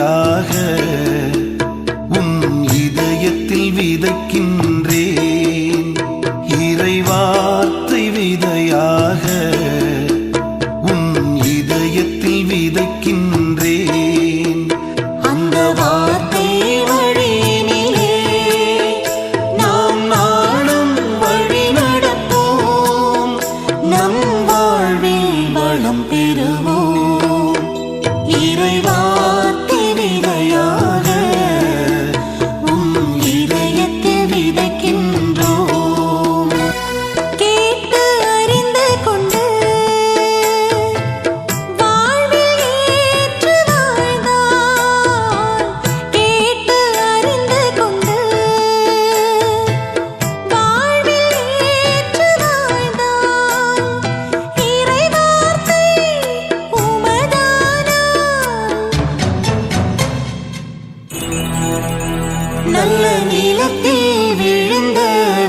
விதையாக உன் இதயத்தில் விதைக்கின்றேன். இறைவார்த்தை விதையாக உன் இதயத்தில் விதைக்கின்றேன். அந்த வார்த்தை நம் வாழ்வில் வளம் பெறுவோம். இறைவா நல்ல நிலத்தில் விழுந்த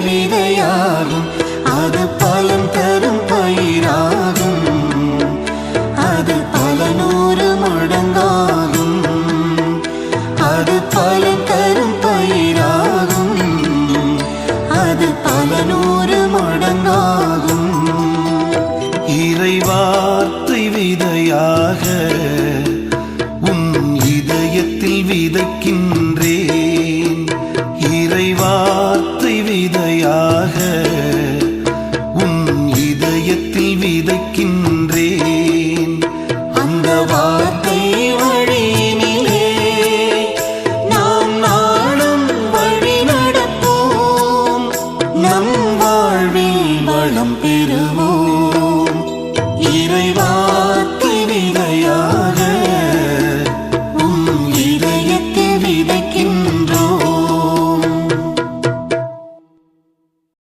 விதையாகும். அது பலன் தரும் பயிராகும். அது பல நூறு முடங்காகும். அது பலன் தரும் பயிராகும். அது பல நூறு முடங்காகும். இறைவார்த்தை விதையாக இதயத்தில் விதைக்கின்றேன். இறைவார்த்தை விதையாக உன் இதயத்தில் விதைக்கின்றேன். அந்த வார்த்தை வழியினிலே நாம் நாடும் வழி நடப்போம். நம் வாழ்வில் வளம் பெறுவோம்.